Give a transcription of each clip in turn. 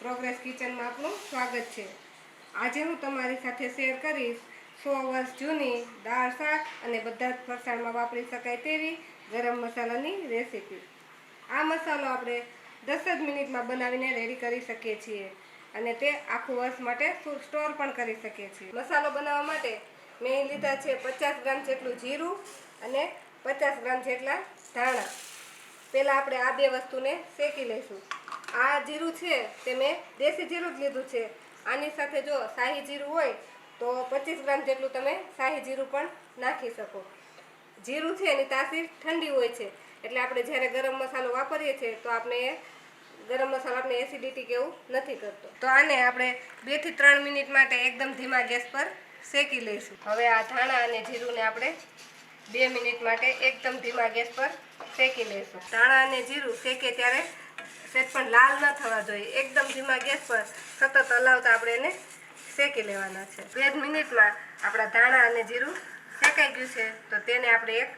Progress કિચનમાં આપનું સ્વાગત છે. આજે હું તમારી સાથે શેર કરીશ સો વર્ષ જૂની દાળ શાક અને બધા જ ફરસાણમાં વાપરી શકાય તેવી ગરમ મસાલાની રેસીપી. આ મસાલો આપણે દસ જ મિનિટમાં બનાવીને રેડી કરી શકીએ છીએ અને તે આખું વર્ષ માટે સ્ટોર પણ કરી શકીએ છીએ. મસાલો બનાવવા માટે મેં લીધા છે પચાસ ગ્રામ જેટલું જીરું અને પચાસ ગ્રામ જેટલા ધાણા. પહેલાં આપણે આ બે વસ્તુને શેકી લઈશું. આ જીરું છે તે મેં દેશી જીરું જ લીધું છે. આની સાથે જો શાહી જીરું હોય તો પચીસ ગ્રામ જેટલું તમે શાહી જીરું પણ નાખી શકો. જીરું છે એની તાસીર ઠંડી હોય છે. એટલે આપણે જ્યારે ગરમ મસાલો વાપરીએ છીએ તો આપણે ગરમ મસાલો આપણે એસિડિટી કે એવું નથી કરતો. તો આને આપણે બેથી ત્રણ મિનિટ માટે એકદમ ધીમા ગેસ પર શેકી લઈશું. હવે આ ધાણા અને જીરુંને આપણે બે મિનિટ માટે એકદમ ધીમા ગેસ પર શેકી લઈશું. ધાણા અને જીરું શેકે ત્યારે સેજ પણ લાલ ન થવા જોઈએ. એકદમ ધીમા ગેસ પર સતત હલાવતા આપણે એને શેકી લેવાના છે. બે જ મિનિટમાં આપણા ધાણા અને જીરું શેકાઈ ગયું છે. તો તેને આપણે એક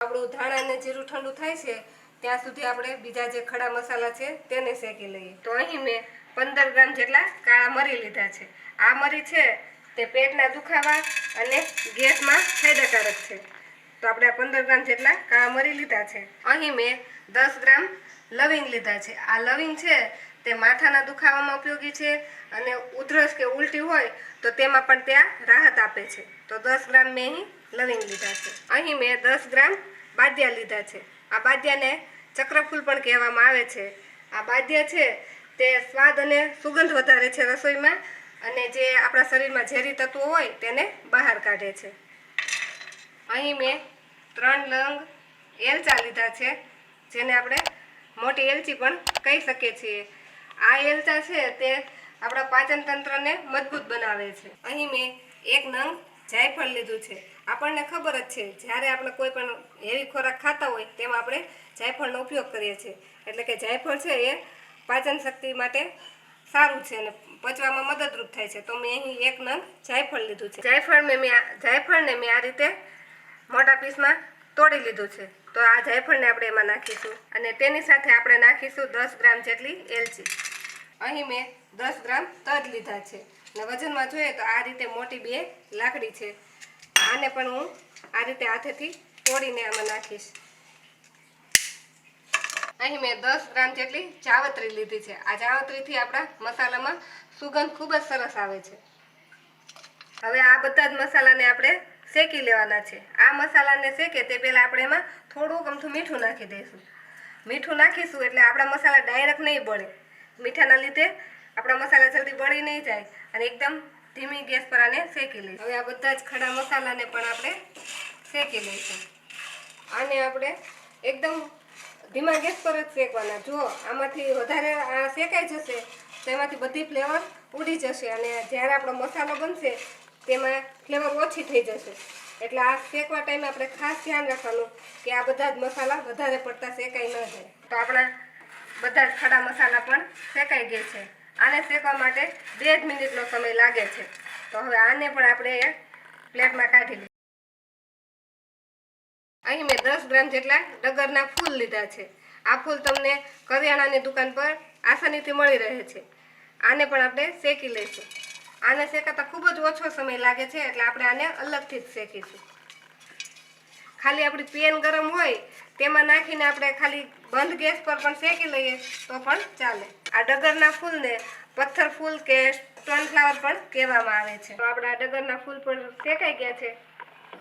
આપણું ધાણા અને જીરું ઠંડુ થાય છે, ત્યાં સુધી આપણે બીજા જે ખડા મસાલા છે તેને શેકી લઈએ. તો અહીં મેં પંદર ગ્રામ જેટલા કાળા મરી લીધા છે. આ મરી છે તે પેટના દુખાવા અને ગેસમાં ફાયદાકારક છે. તો આપણે આ પંદર ગ્રામ જેટલા કાળા મરી લીધા છે. અહીં મેં દસ ગ્રામ લવિંગ લીધા છે. આ લવિંગ છે તે માથાના દુખાવામાં ઉપયોગી છે અને ઉધરસ કે ઉલટી હોય તો તેમાં પણ ત્યાં રાહત આપે છે. તો દસ ગ્રામ મેં અહીં લવિંગ લીધા છે. અહીં મેં દસ ગ્રામ બાદિયા લીધા છે. આ બાદિયાને ચક્રફૂલ પણ કહેવામાં આવે છે. આ બાદિયા છે તે સ્વાદ અને સુગંધ વધારે છે રસોઈમાં અને જે આપણા શરીરમાં ઝેરી તત્વો હોય તેને બહાર કાઢે છે. અહીં મેં ત્રણ લંગ એલચા લીધા છે, જેને આપણે મોટી એલચી પણ કહી શકીએ છીએ. આ એલચા છે તે આપણા પાચન તંત્રને મજબૂત બનાવે છે. અહીં મેં એક નંગ જાયફળ લીધું છે. આપણને ખબર જ છે, જ્યારે આપણે કોઈ પણ હેવી ખોરાક ખાતા હોય, તેમાં આપણે જાયફળનો ઉપયોગ કરીએ છીએ. એટલે કે જાયફળ છે એ પાચન શક્તિ માટે સારું છે અને પચવામાં મદદરૂપ થાય છે. તો મેં અહીં એક નંગ જાયફળ લીધું છે. જાયફળ મેં મેં જાયફળને મેં આ રીતે મોટા પીસમાં તોડી લીધું છે. તો આ જાયફળને આપણે એમાં નાખીશું. અને તેની સાથે આપણે નાખીશું દસ ગ્રામ જેટલી એલચી. અહીં મેં દસ ગ્રામ તજ લીધા છે. અને વજનમાં જોઈએ તો આ રીતે મોટી બે લાકડી છે. આને પણ હું આ રીતે હાથેથી તોડીને આમાં નાખીશ. અહીં મેં દસ ગ્રામ જેટલી જાવત્રી લીધી છે. આ જાવત્રીથી આપણા મસાલામાં સુગંધ ખૂબ જ સરસ આવે છે. હવે આ બધા જ મસાલાને આપણે શેકી લેવાના છે. આ મસાલાને શેકે તે પહેલાં આપણે એમાં થોડુંક અમથું મીઠું નાખી દઈશું. મીઠું નાખીશું એટલે આપણા મસાલા ડાયરેક્ટ નહીં બળે. મીઠાના લીધે આપણા મસાલા જલ્દી બળી નહીં જાય અને એકદમ ધીમી ગેસ પર આને શેકી લઈશું. હવે આ બધા જ ખડા મસાલાને પણ આપણે શેકી લઈશું. આને આપણે એકદમ ધીમા ગેસ પર જ શેકવાના. જો આમાંથી વધારે આ શેકાઈ જશે તો એમાંથી બધી ફ્લેવર ઉડી જશે અને જ્યારે આપણો મસાલો બનશે તેમાં ફ્લેવર ઓછી થઈ જશે. એટલે આ શેકવા ટાઈમે આપણે ખાસ ધ્યાન રાખવાનું કે આ બધા જ મસાલા વધારે પડતા શેકાઈ ન જાય. તો આપણા બધા જ ખડા મસાલા પણ શેકાઈ ગયા છે. આને શેકવા માટે બે જ મિનિટનો સમય લાગે છે. તો હવે આને પણ આપણે એક પ્લેટમાં કાઢી લઈએ. અહીં મેં દસ ગ્રામ જેટલા ડગરના ફૂલ લીધા છે. આ ફૂલ તમને કરિયાણાની દુકાન પર આસાનીથી મળી રહે છે. આને પણ આપણે શેકી લઈશું. આને શેકાતા ખૂબ જ ઓછો સમય લાગે છે એટલે આપણે આને અલગથી જ શેકીશું. ખાલી આપણી પેન ગરમ હોય તેમાં નાખીને આપણે ખાલી બંધ ગેસ પર પણ શેકી લઈએ તો પણ ચાલે. આ ડગરના ફૂલને પથ્થર ફૂલ કે સનફ્લાવર પણ કહેવામાં આવે છે. તો આપણા ડગરના ફૂલ પણ શેકાઈ ગયા છે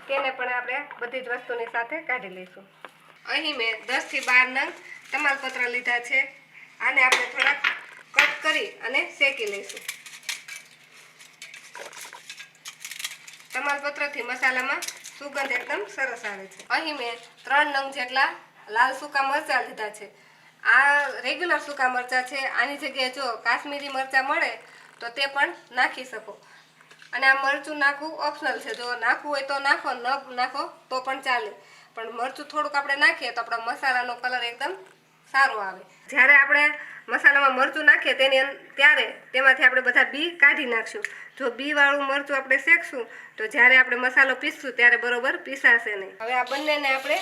તેને પણ આપણે બધી જ વસ્તુની સાથે કાઢી લઈશું. અહીં મેં દસથી બાર નંગ તમાલપત્ર લીધા છે. આને આપણે થોડાક કટ કરી અને શેકી લઈશું. તમાલપત્રથી મસાલામાં સુગંધ એકદમ સરસ આવે છે. અહીં મેં ત્રણ નંગ જેટલા લાલ સૂકા મરચાં લીધા છે. આ રેગ્યુલર સૂકા મરચાં છે. આની જગ્યાએ જો કાશ્મીરી મરચાં મળે, તો તે પણ નાખી શકો. અને આ મરચું નાખવું ઓપ્શનલ છે. જો નાખવું હોય તો નાખો, ન નાખો તો પણ ચાલે. પણ મરચું થોડુંક આપણે નાખીએ તો આપણા મસાલાનો કલર એકદમ સારો આવે. જ્યારે આપણે મસાલામાં મરચું નાખીએ તેની ત્યારે તેમાંથી આપણે બધા બી કાઢી નાખશું. જો બી વાળું મરચું આપણે શેકશું, તો જ્યારે આપણે મસાલો પીસશું ત્યારે બરોબર પીસાશે નહીં. હવે આ બંનેને આપણે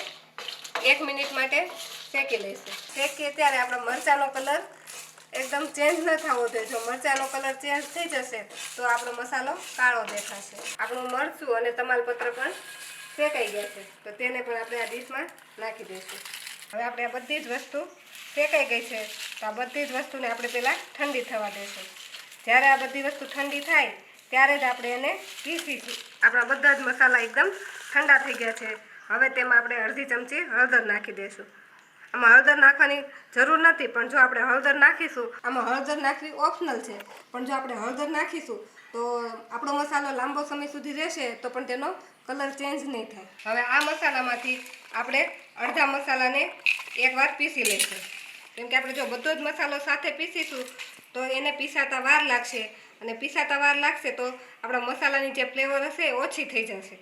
એક મિનિટ માટે શેકી લઈશું. શેકીએ ત્યારે આપણો મરચાંનો કલર એકદમ ચેન્જ ન થવો જોઈએ. જો મરચાંનો કલર ચેન્જ થઈ જશે, તો આપણો મસાલો કાળો દેખાશે. આપણું મરચું અને તમાલપત્ર પણ શેકાઈ ગયા છે. તો તેને પણ આપણે આ ડીશમાં નાખી દઈશું. હવે આપણે આ બધી જ વસ્તુ શેકાઈ ગઈ છે. તો આ બધી જ વસ્તુને આપણે પહેલાં ઠંડી થવા દઈશું. જ્યારે આ બધી વસ્તુ ઠંડી થાય ત્યારે જ આપણે એને પીસીશું આપણા બધા જ મસાલા એકદમ ઠંડા થઈ ગયા છે. હવે તેમાં આપણે અડધી ચમચી હળદર નાખી દઈશું. આમાં હળદર નાખવાની જરૂર નથી, પણ જો આપણે હળદર નાખીશું, આમાં હળદર નાખવી ઓપ્શનલ છે. પણ જો આપણે હળદર નાખીશું, તો આપણો મસાલો લાંબો સમય સુધી રહેશે, તો પણ તેનો કલર ચેન્જ નહીં થાય. હવે આ મસાલામાંથી આપણે અડધા મસાલાને એકવાર પીસી લઈશું. કેમ કે આપણે જો બધો જ મસાલો સાથે પીસીશું, તો એને પીસાતા વાર લાગશે. અને પીસાતા વાર લાગશે તો આપણા મસાલાની જે ફ્લેવર હશે એ ઓછી થઈ જશે.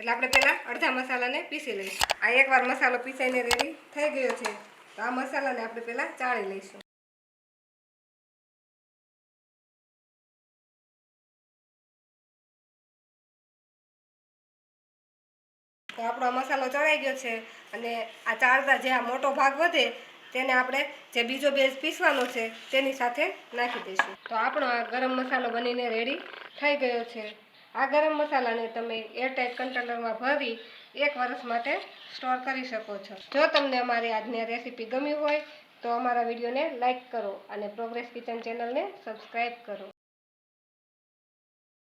એટલે આપણે પહેલાં અડધા મસાલાને પીસી લઈશું. આ એકવાર મસાલો પીસાઈને રેડી થઈ ગયો છે. તો આ મસાલાને આપણે પહેલાં ચાળી લઈશું. તો આપણો મસાલો ચડાઈ ગયો છે. અને આ ચાળતા જે આ મોટો ભાગ વધે તેને આપણે જે બીજો બેઝ પીસવાનો છે તેની સાથે નાખી દઈશું. તો આપણો આ ગરમ મસાલો બનીને રેડી થઈ ગયો છે. આ ગરમ મસાલાને તમે એરટાઇટ કન્ટેનરમાં ભરી એક વર્ષ માટે સ્ટોર કરી શકો છો. જો તમને અમારી આજની રેસીપી ગમી હોય, તો અમારા વિડીયોને લાઇક કરો અને પ્રોગ્રેસ કિચન ચેનલને સબસ્ક્રાઈબ કરો.